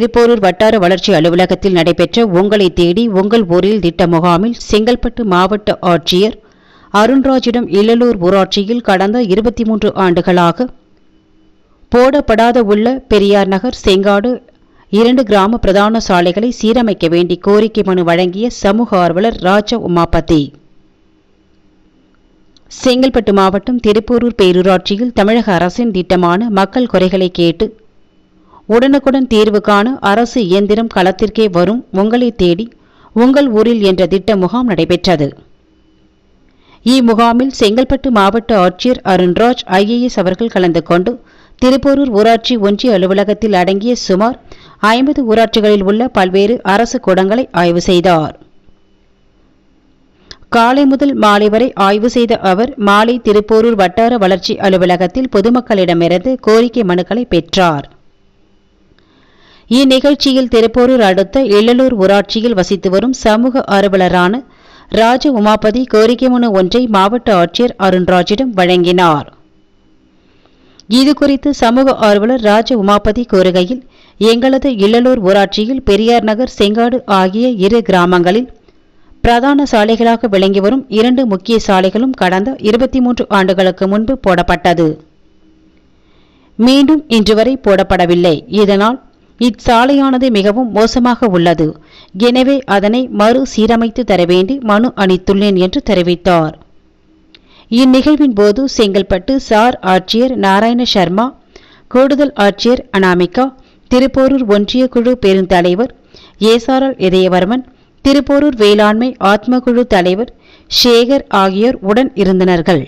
திருப்போரூர் வட்டார வளர்ச்சி அலுவலகத்தில் நடைபெற்ற உங்களை தேடி உங்கள் ஊரில் திட்ட முகாமில் செங்கல்பட்டு மாவட்ட ஆட்சியர் அருண்ராஜிடம் இல்லலூர் ஊராட்சியில் கடந்த இருபத்தி மூன்று ஆண்டுகளாக போடப்படாத உள்ள பெரியார் நகர் செங்காடு இரண்டு கிராம பிரதான சாலைகளை சீரமைக்க வேண்டி கோரிக்கை மனு வழங்கிய சமூக ஆர்வலர் ராஜ உமாபதி. செங்கல்பட்டு மாவட்டம் திருப்போரூர் பேரூராட்சியில் தமிழக அரசின் திட்டமான மக்கள் குறைகளை கேட்டு உடனுக்குடன் தீர்வு காண. அரசு இயந்திரம் களத்திற்கே வரும். உங்களை தேடி உங்கள் ஊரில் என்ற திட்ட முகாம் நடைபெற்றது. இம்முகாமில் செங்கல்பட்டு மாவட்ட ஆட்சியர் அருண்ராஜ் ஐஏஎஸ் அவர்கள் கலந்து கொண்டு திருப்போரூர் ஊராட்சி ஒன்றிய அலுவலகத்தில் அடங்கிய சுமார் ஐம்பது ஊராட்சிகளில் உள்ள பல்வேறு அரசு கூடங்களை ஆய்வு செய்தார். காலை முதல் மாலை வரை ஆய்வு செய்த அவர் மாலை திருப்போரூர் வட்டார வளர்ச்சி அலுவலகத்தில் பொதுமக்களிடமிருந்து கோரிக்கை மனுக்களை பெற்றார். இந்நிகழ்ச்சியில் திருப்போரூர் அடுத்த எள்ளலூர் ஊராட்சியில் வசித்து வரும் சமூக ஆர்வலரான ராஜ உமாபதி கோரிக்கை மனு ஒன்றை மாவட்ட ஆட்சியர் அருண்ராஜிடம் வழங்கினார். இதுகுறித்து சமூக ஆர்வலர் ராஜ உமாபதி கூறுகையில் எங்களது இல்லலூர் ஊராட்சியில் பெரியார் நகர் செங்காடு ஆகிய இரு கிராமங்களில் பிரதான சாலைகளாக விளங்கி வரும் இரண்டு முக்கிய சாலைகளும் கடந்த இருபத்தி மூன்று ஆண்டுகளுக்கு முன்பு போடப்பட்டது. மீண்டும் இன்று வரை போடப்படவில்லை. இதனால் இச்சாலையானது மிகவும் மோசமாக உள்ளது. எனவே அதனை மறு சீரமைத்து தர வேண்டி மனு அளித்துள்ளேன் என்று தெரிவித்தார். இந்நிகழ்வின் போது செங்கல்பட்டு சார் ஆட்சியர் நாராயண சர்மா கூடுதல் ஆட்சியர் அனாமிகா திருப்போரூர் ஒன்றிய குழு பெருந்தலைவர் ஏசாரல் இதயவர்மன் திருப்போரூர் வேளாண்மை ஆத்மகுழு தலைவர் சேகர் ஆகியோர் உடன் இருந்தனர்கள்.